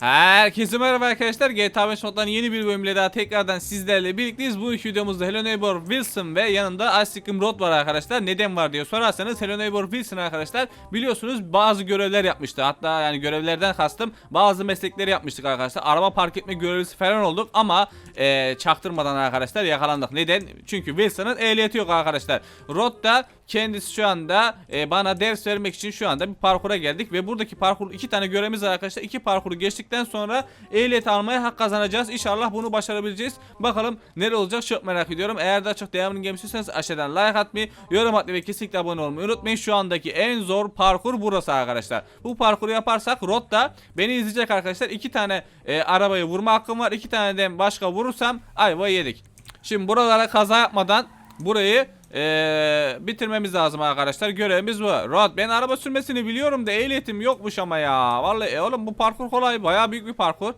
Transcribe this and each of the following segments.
Herkese merhaba arkadaşlar. GTA 5 moddan yeni bir bölümle daha tekrardan sizlerle birlikteyiz. Bu iki videomuzda Hello Neighbor Wilson ve yanında Cream Road var arkadaşlar. Neden var diye sorarsanız Hello Neighbor Wilson arkadaşlar biliyorsunuz bazı görevler yapmıştı. Hatta yani görevlerden kastım bazı meslekleri yapmıştık arkadaşlar. Araba park etme görevlisi falan olduk ama e, çaktırmadan arkadaşlar yakalandık. Neden? Çünkü Wilson'ın ehliyeti yok arkadaşlar. Road da kendisi şu anda e, bana ders vermek için şu anda bir parkura geldik ve buradaki parkur iki tane görevimiz arkadaşlar. İki parkuru geçtikten sonra ehliyet almaya hak kazanacağız. İnşallah bunu başarabileceğiz. Bakalım nere olacak çok merak ediyorum. Eğer daha çok devamını istiyorsanız aşağıdan like atmayı, yorum atmayı ve kesinlikle abone olmayı unutmayın. Şu andaki en zor parkur burası arkadaşlar. Bu parkuru yaparsak Rod da beni izleyecek arkadaşlar. İki tane e, arabayı vurma hakkım var. İki tane de başka vurursam ayva yedik. Şimdi buralara kaza yapmadan burayı ee, bitirmemiz lazım arkadaşlar. Görevimiz bu. Rod ben araba sürmesini biliyorum da ehliyetim yokmuş ama ya. Vallahi e, oğlum bu parkur kolay. Bayağı büyük bir parkur.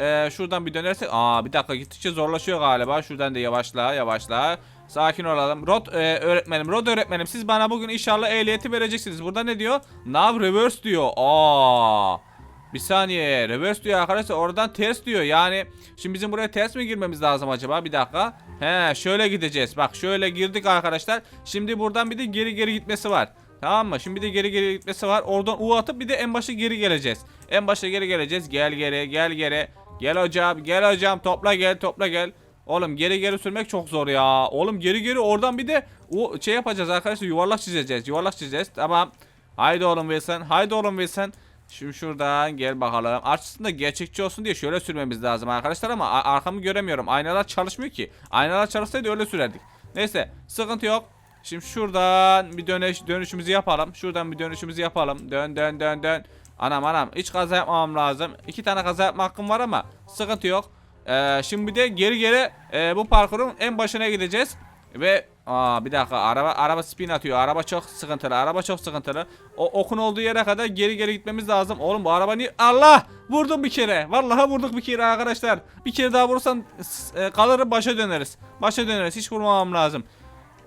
Ee, şuradan bir dönersek. Aa bir dakika gittikçe zorlaşıyor galiba. Şuradan da yavaşla yavaşla. Sakin olalım. Rod e, öğretmenim, Rod öğretmenim siz bana bugün inşallah ehliyeti vereceksiniz. Burada ne diyor? Now reverse diyor. Aa. Bir saniye reverse diyor arkadaşlar oradan ters diyor yani şimdi bizim buraya ters mi girmemiz lazım acaba bir dakika He şöyle gideceğiz bak şöyle girdik arkadaşlar şimdi buradan bir de geri geri gitmesi var Tamam mı? Şimdi bir de geri geri gitmesi var. Oradan U atıp bir de en başa geri geleceğiz. En başa geri geleceğiz. Gel geri, gel geri. Gel hocam, gel hocam. Topla gel, topla gel. Oğlum geri geri sürmek çok zor ya. Oğlum geri geri oradan bir de o şey yapacağız arkadaşlar. Yuvarlak çizeceğiz. Yuvarlak çizeceğiz. Tamam. Haydi oğlum Wilson. Haydi oğlum Wilson. Şimdi şuradan gel bakalım. Aslında gerçekçi olsun diye şöyle sürmemiz lazım arkadaşlar ama arkamı göremiyorum. Aynalar çalışmıyor ki. Aynalar çalışsaydı öyle sürerdik. Neyse sıkıntı yok. Şimdi şuradan bir dönüş dönüşümüzü yapalım. Şuradan bir dönüşümüzü yapalım. Dön dön dön dön. Anam anam hiç kaza yapmamam lazım. İki tane kaza yapma hakkım var ama sıkıntı yok. Ee, şimdi bir de geri geri e, bu parkurun en başına gideceğiz. Ve aa bir dakika araba araba spin atıyor. Araba çok sıkıntılı. Araba çok sıkıntılı. O okun olduğu yere kadar geri geri gitmemiz lazım. Oğlum bu araba niye Allah! Vurdum bir kere. Vallahi vurduk bir kere arkadaşlar. Bir kere daha vurursan s- e, kalırım başa döneriz. Başa döneriz. Hiç vurmamam lazım.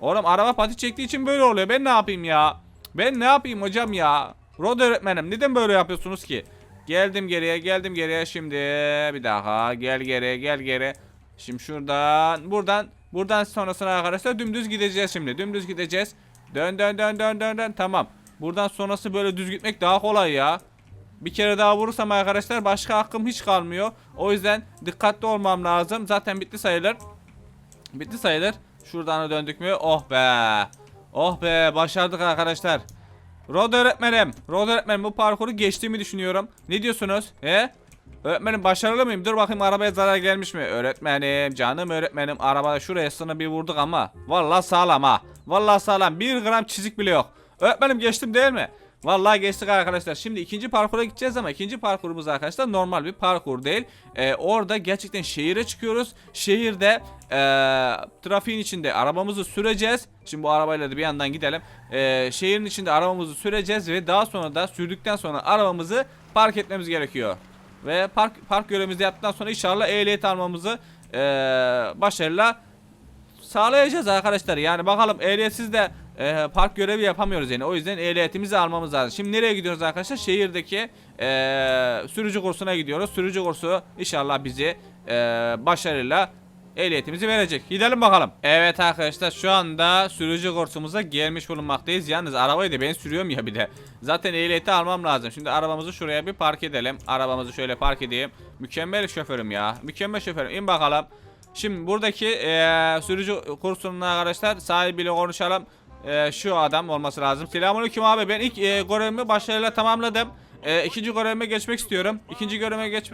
Oğlum araba pati çektiği için böyle oluyor. Ben ne yapayım ya? Ben ne yapayım hocam ya? Rod öğretmenim neden böyle yapıyorsunuz ki? Geldim geriye geldim geriye şimdi bir daha gel geri gel geri. Şimdi şuradan buradan buradan sonrasına arkadaşlar dümdüz gideceğiz şimdi. Dümdüz gideceğiz. Dön dön dön dön dön dön tamam. Buradan sonrası böyle düz gitmek daha kolay ya. Bir kere daha vurursam arkadaşlar başka hakkım hiç kalmıyor. O yüzden dikkatli olmam lazım. Zaten bitti sayılır. Bitti sayılır. Şuradan da döndük mü? Oh be. Oh be başardık arkadaşlar. Rod öğretmenim. Rod öğretmenim bu parkuru geçtiğimi düşünüyorum. Ne diyorsunuz? He? Öğretmenim başarılı mıyım? Dur bakayım arabaya zarar gelmiş mi? Öğretmenim, canım öğretmenim. Arabada şuraya sını bir vurduk ama. Vallahi sağlam ha. Vallahi sağlam. Bir gram çizik bile yok. Öğretmenim geçtim değil mi? Vallahi geçtik arkadaşlar. Şimdi ikinci parkura gideceğiz ama ikinci parkurumuz arkadaşlar normal bir parkur değil. Ee, orada gerçekten şehire çıkıyoruz. Şehirde ee, trafiğin içinde arabamızı süreceğiz. Şimdi bu arabayla da bir yandan gidelim. Ee, şehrin içinde arabamızı süreceğiz ve daha sonra da sürdükten sonra arabamızı park etmemiz gerekiyor. Ve park park görevimizi yaptıktan sonra inşallah ehliyet almamızı ee, başarıyla sağlayacağız arkadaşlar. Yani bakalım ehliyetsiz de e, park görevi yapamıyoruz yani. O yüzden ehliyetimizi almamız lazım. Şimdi nereye gidiyoruz arkadaşlar? Şehirdeki e, sürücü kursuna gidiyoruz. Sürücü kursu inşallah bizi e, başarıyla ehliyetimizi verecek. Gidelim bakalım. Evet arkadaşlar şu anda sürücü kursumuza gelmiş bulunmaktayız. Yalnız arabayı da ben sürüyorum ya bir de. Zaten ehliyeti almam lazım. Şimdi arabamızı şuraya bir park edelim. Arabamızı şöyle park edeyim. Mükemmel şoförüm ya. Mükemmel şoförüm. İn bakalım. Şimdi buradaki eee, sürücü kursunun arkadaşlar sahibiyle konuşalım. Eee, şu adam olması lazım. Selamünaleyküm abi. Ben ilk eee, görevimi başarıyla tamamladım. Eee, ikinci görevime geçmek istiyorum. İkinci görevime geç.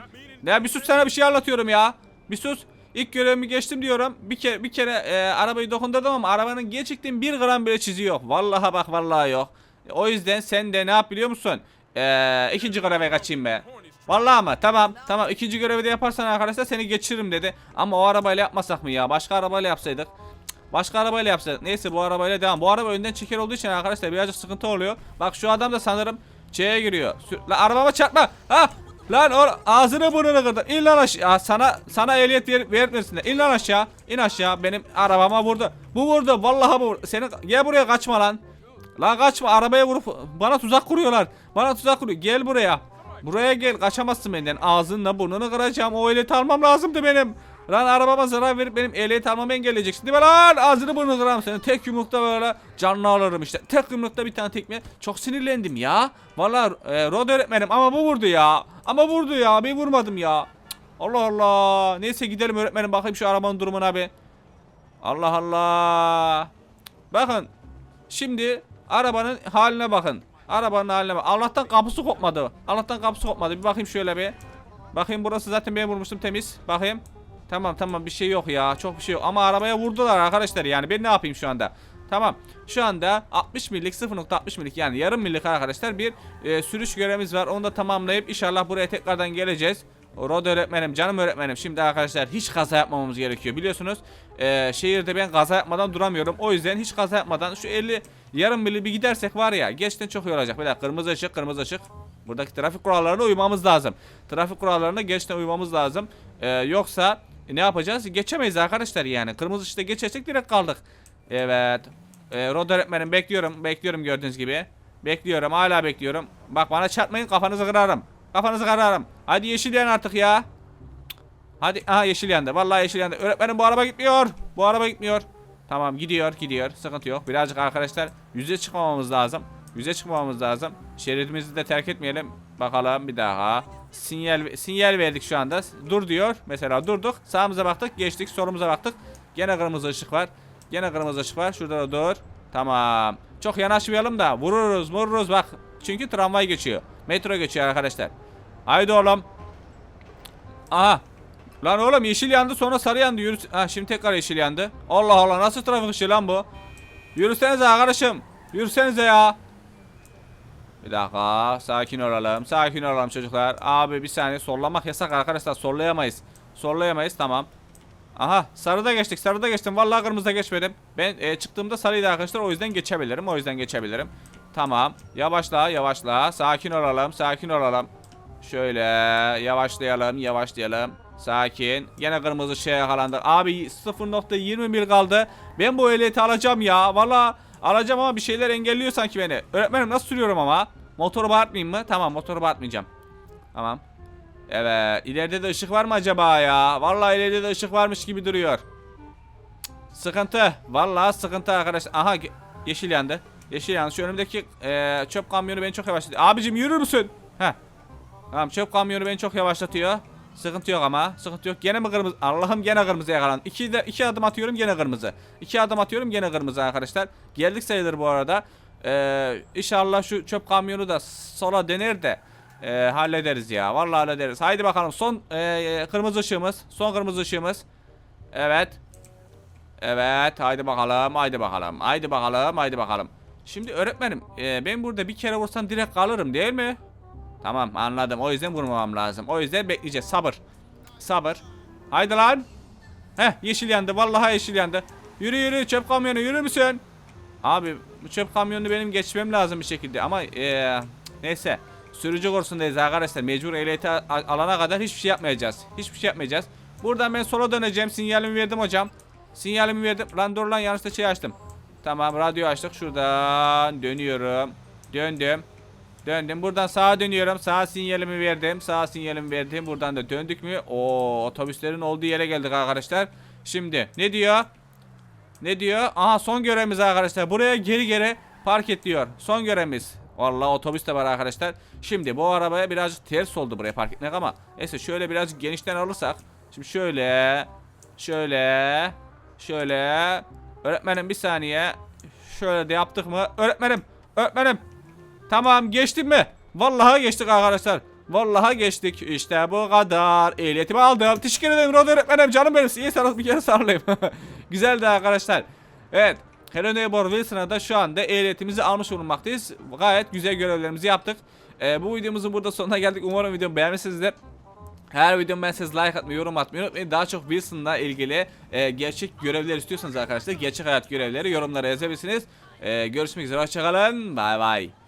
Ya bir sus sana bir şey anlatıyorum ya. Bir sus. İlk görevimi geçtim diyorum. Bir kere bir kere eee, arabayı dokundurdum ama arabanın gerçekten bir gram bile çizi yok. Vallahi bak vallahi yok. O yüzden sen de ne yap biliyor musun? Eee ikinci göreve kaçayım be. Vallahi ama tamam tamam ikinci görevi de yaparsan arkadaşlar seni geçiririm dedi. Ama o arabayla yapmasak mı ya? Başka arabayla yapsaydık. Başka arabayla yapsaydık. Neyse bu arabayla devam. Bu araba önden çeker olduğu için arkadaşlar birazcık sıkıntı oluyor. Bak şu adam da sanırım şeye giriyor. Sür- La arabama çarpma. Ha! Lan or ağzını burnunu kırdın. İn lan aşağı. Sana sana ehliyet ver, vermesinler. İn lan aşağı. İn aşağı. Benim arabama vurdu. Bu vurdu. Vallahi bu. Senin gel buraya kaçma lan. Lan kaçma arabaya vurup bana tuzak kuruyorlar. Bana tuzak kuruyor. Gel buraya. Buraya gel kaçamazsın benden. Ağzınla burnunu kıracağım. O ehliyeti almam lazımdı benim. Lan arabama zarar verip benim ehliyet almamı engelleyeceksin değil mi lan? Ağzını burnunu kırarım seni. Tek yumrukta böyle canını alırım işte. Tek yumrukta bir tane tekme. Çok sinirlendim ya. Vallahi e, rod öğretmenim ama bu vurdu ya. Ama vurdu ya. Ben vurmadım ya. Allah Allah. Neyse gidelim öğretmenim bakayım şu arabanın durumuna bir. Allah Allah. Bakın. Şimdi arabanın haline bakın. Arabanın haline bak. Allah'tan kapısı kopmadı. Allah'tan kapısı kopmadı. Bir bakayım şöyle bir. Bakayım burası zaten ben vurmuştum temiz. Bakayım. Tamam tamam bir şey yok ya. Çok bir şey yok. Ama arabaya vurdular arkadaşlar yani. Ben ne yapayım şu anda? Tamam. Şu anda 60 millik 0.60 millik yani yarım millik arkadaşlar bir e, sürüş görevimiz var. Onu da tamamlayıp inşallah buraya tekrardan geleceğiz. Rod öğretmenim, canım öğretmenim. Şimdi arkadaşlar hiç kaza yapmamamız gerekiyor. Biliyorsunuz e, şehirde ben kaza yapmadan duramıyorum. O yüzden hiç kaza yapmadan şu 50 yarım milli bir gidersek var ya gerçekten çok iyi olacak. Bir dakika kırmızı ışık, kırmızı ışık. Buradaki trafik kurallarına uymamız lazım. Trafik kurallarına gerçekten uymamız lazım. E, yoksa ne yapacağız? Geçemeyiz arkadaşlar yani. Kırmızı ışıkta geçersek direkt kaldık. Evet. E, Rod öğretmenim bekliyorum. Bekliyorum gördüğünüz gibi. Bekliyorum hala bekliyorum. Bak bana çarpmayın kafanızı kırarım. Kafanızı kırarım. Hadi yeşil yan artık ya. Hadi aha yeşil yandı. Vallahi yeşil yandı. Öğretmenim bu araba gitmiyor. Bu araba gitmiyor. Tamam gidiyor gidiyor. Sıkıntı yok. Birazcık arkadaşlar yüze çıkmamamız lazım. Yüze çıkmamamız lazım. Şeridimizi de terk etmeyelim. Bakalım bir daha. Sinyal sinyal verdik şu anda. Dur diyor. Mesela durduk. Sağımıza baktık. Geçtik. Solumuza baktık. Gene kırmızı ışık var. Gene kırmızı ışık var. Şurada da dur. Tamam. Çok yanaşmayalım da vururuz vururuz bak. Çünkü tramvay geçiyor. Metro geçiyor arkadaşlar. Haydi oğlum. Aha. Lan oğlum yeşil yandı sonra sarı yandı. Yürü. Ha şimdi tekrar yeşil yandı. Allah Allah nasıl trafik ışığı lan bu? Yürüsenize arkadaşım. Yürüsenize ya. Bir dakika. Sakin olalım. Sakin olalım çocuklar. Abi bir saniye sollamak yasak arkadaşlar. Sollayamayız. Sollayamayız tamam. Aha sarıda geçtik. Sarıda geçtim. Vallahi kırmızıda geçmedim. Ben e, çıktığımda sarıydı arkadaşlar. O yüzden geçebilirim. O yüzden geçebilirim. Tamam. Yavaşla yavaşla. Sakin olalım. Sakin olalım. Şöyle yavaşlayalım. Yavaşlayalım. Sakin. Gene kırmızı şeye yakalandık. Abi 0.20 mil kaldı. Ben bu ehliyeti alacağım ya. Valla alacağım ama bir şeyler engelliyor sanki beni. Öğretmenim nasıl sürüyorum ama? Motoru bağırtmayayım mı? Tamam motoru bağırtmayacağım. Tamam. Evet. ileride de ışık var mı acaba ya? Vallahi ileride de ışık varmış gibi duruyor. Cık, Sıkıntı. Vallahi sıkıntı arkadaş. Aha yeşil yandı. Yeşil yandı. Şu önümdeki e, çöp kamyonu beni çok yavaşlatıyor. Abicim yürür müsün? Heh. Tamam çöp kamyonu beni çok yavaşlatıyor. Sıkıntı yok ama. Sıkıntı yok. Gene mi kırmızı? Allah'ım gene kırmızı yakalandım. İki, de, iki adım atıyorum gene kırmızı. İki adım atıyorum gene kırmızı arkadaşlar. Geldik sayılır bu arada. Ee, inşallah şu çöp kamyonu da sola döner de e, hallederiz ya. Vallahi hallederiz. Haydi bakalım son e, kırmızı ışığımız. Son kırmızı ışığımız. Evet. Evet. Haydi bakalım. Haydi bakalım. Haydi bakalım. Haydi bakalım. Şimdi öğretmenim e, ben burada bir kere vursam direkt kalırım değil mi? Tamam anladım. O yüzden vurmamam lazım. O yüzden bekleyeceğiz. Sabır. Sabır. Haydi lan. Heh yeşil yandı. Vallahi yeşil yandı. Yürü yürü çöp kamyonu yürür müsün? Abi bu çöp kamyonunu benim geçmem lazım bir şekilde ama eee neyse. Sürücü kursundayız arkadaşlar. Mecbur ehliyeti alana kadar hiçbir şey yapmayacağız. Hiçbir şey yapmayacağız. Buradan ben sola döneceğim. Sinyalimi verdim hocam. Sinyalimi verdim. Lan dur lan yanlışlıkla şey açtım. Tamam radyo açtık. Şuradan dönüyorum. Döndüm. Döndüm. Buradan sağa dönüyorum. Sağ sinyalimi verdim. Sağ sinyalimi verdim. Buradan da döndük mü? Oo otobüslerin olduğu yere geldik arkadaşlar. Şimdi ne diyor? Ne diyor? Aha son görevimiz arkadaşlar. Buraya geri geri park et diyor. Son görevimiz. Vallahi otobüs de var arkadaşlar. Şimdi bu arabaya birazcık ters oldu buraya park etmek ama neyse şöyle birazcık genişten alırsak. Şimdi şöyle şöyle şöyle öğretmenim bir saniye. Şöyle de yaptık mı? Öğretmenim öğretmenim Tamam geçtim mi? Vallahi geçtik arkadaşlar. Vallahi geçtik. İşte bu kadar. Ehliyetimi aldım. Teşekkür ederim Rod öğretmenim. Canım benim. İyi sana bir kere sarılayım. Güzeldi arkadaşlar. Evet. Hello Neighbor Wilson'a da şu anda ehliyetimizi almış bulunmaktayız. Gayet güzel görevlerimizi yaptık. Ee, bu videomuzun burada sonuna geldik. Umarım videomu beğenmişsinizdir. Her videom ben siz like atmayı, yorum atmayı unutmayın. Daha çok Wilson'la ilgili e, gerçek görevler istiyorsanız arkadaşlar gerçek hayat görevleri yorumlara yazabilirsiniz. E, görüşmek üzere. Hoşçakalın. Bay bay.